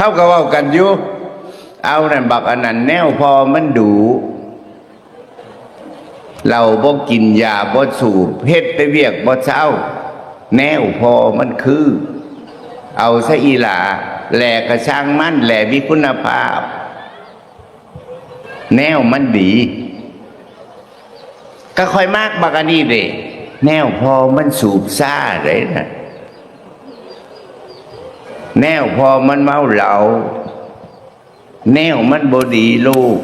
เขาก็เว้ากันอยู่เอานั่นบักอันนั้นแนวพอมันดูเราบ่กินยาบ่สูบเฮ็ดไปเวียกบ่เช้า แนวพอมันคือ เอาซะอีหลาแหลกระช่างมั่นแหลมีคุณภาพ แนวมันดี ก็ค่อยมากบักอันนี้เด้แนวพอมันสูบซ่าเลยนะ แนวพอมันเมาเหลา แนวมันบดีลูก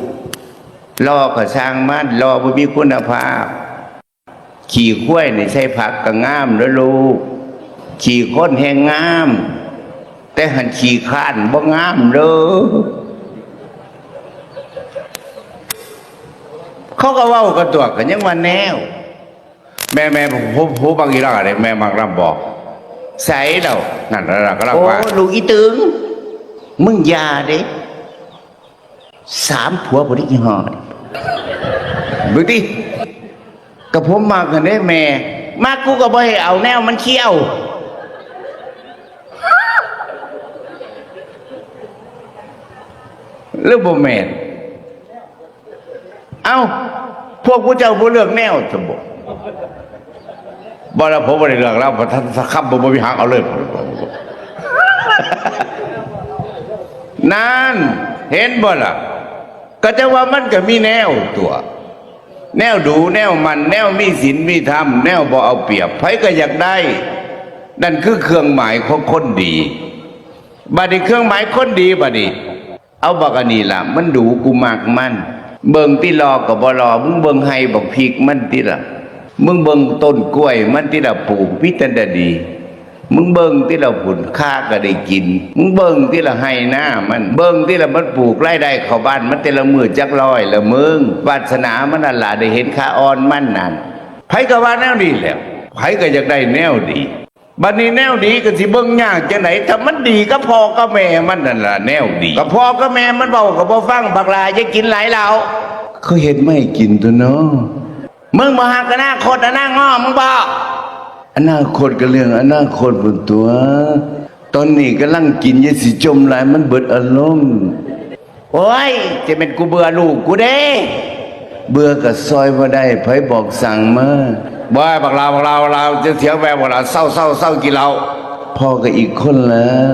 รอกระช่างมันรอบ่มีคุณภาพ ขี่ข้วยในใช้ผักก็งามแล้วลูก ขี่ค้นแห่งงาม แต่หันขี่ข้านบ่งามเด้อเขาก็เว้ากันตัวกันยังว่าแนว แม่แม่ผู้ผู้บางอีหลักอะไรแม่บางรำบอก ใส่เรานั่นเราก็รับโอ้ว่าลูกอีตึง มึงอยาเด้สามผัวบริยี่ห้อดูดิกับผมมากันได้แม่ มากูก็บ่ให้เอาแนวมันเขี้ยว หรือบ่แม่นเอ้า พวกผู้เจ้าผู้เลือกแนวสมบู บ่แล้วผมบ่ได้เลือกแล้วพระท่านสักคำบ่บ่มีหางเอาเลยนั่นเห็นบ่ล่ะ ก็จะว่ามันก็มีแนวตัว แนวดูแนวมัน แนวมีศีลมีธรรมแนวบ่เอาเปรียบไผก็อยากได้ นั่นคือเครื่องหมายของคนดีบัดนี้เครื่องหมายคนดีบัดนี้เอาบักอันนี้ล่ะ มันดูกูมากมัน เบิ่งที่รอกับบ่รอมึงเบิ่งให้บักพริกมันติล่ะ มึงเบิ่งต้นกล้วย มันติล่ะปลูกพิจารณาดี มึงเบิ่งที่เราผุนค่าก็ได้กิน มึงเบิ่งที่เราให้หน้ามันเบิ่งที่เรามันปลูกไร่ได้เข้าบ้าน มันแต่ละมือจักร้อยละมึงวาสนามันนั่นล่ะได้เห็นค่าอ่อนมันนั่นไผก็ว่าแนวดีแล้วไผก็อยากได้แนวดีบัดนี้แนวดีก็สิเบิ่งยากจังไหนถ้ามันดีก็พอก็แม่มันนั่นล่ะแนวดีก็พอก็แม่มันเบาก็บ่ฟังบักลาจะกินหลายเหล้าเขาเห็นไม่กินตัวเนาะ มึงบ่หักกันหน้าโคตรหน้าง้อมึงบ่อนาคตก็เรื่องอนาคตบนตัว ตอนนี้กำลังกินยาสีจมหลายมันเบิดอารมณ์โอ้ยจะเป็นกูเบื่อลูกกูเด้เบื่อกับซอยบ่ได้ไผบอกสั่งมาบ่ให้บักลาบักลาบักลาจะเถียงแววบักลาเศร้าเศร้าเศร้ากินเหล้าพ่อก็อีกคนแล้ว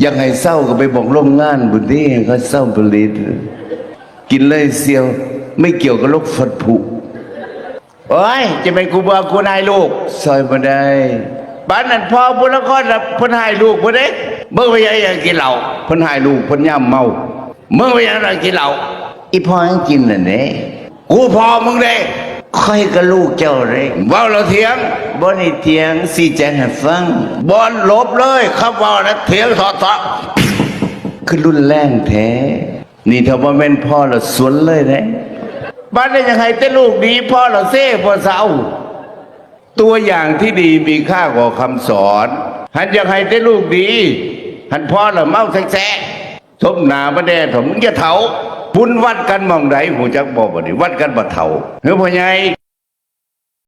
อยากให้เศร้าก็ไปบอกโรงงานบุตรีให้เขาเศร้าผลิตกินเลยเสียว ไม่เกี่ยวกับโรคฟัดผุ โอ้ย จะเป็นกูเบื่อกูนายลูกซอยบ่ได้บ้านนั้นพ่อบุญละครน่ะเพิ่นให้ลูกบ่เด้เบิ่งไปยังอยากกินเหล้าเพิ่นหายลูกเพิ่นย่ำเมามึงไปยังอยากกินเหล้าอีพ่อยังกินน่ะเด้กูพ่อมึงเด้ค่อยกับลูกเจ้าเลยเว้าเราเถียงบ่ได้เถียงสิแจ้งให้ฟังบอลลบเลยครับเว้านะเถียงถอดถอดคือรุนแรงแท้ นี่ถ้าว่าแม่นพ่อละสวนเลยนะ บ้านได้ยังให้แต่ลูกดีพ่อเราเซ่พ่อเศร้าตัวอย่างที่ดีมีค่ากว่าคำสอนหันยังให้แต่ลูกดี หันพ่อเราเมาแซ่ๆสมหนาบ่แน่ถมมึงจะเถาพุ่นวัดกันมองไดหูจักบอกบ่ดิวัดกันบ่เถาเฮ้ยพ่อใหญ่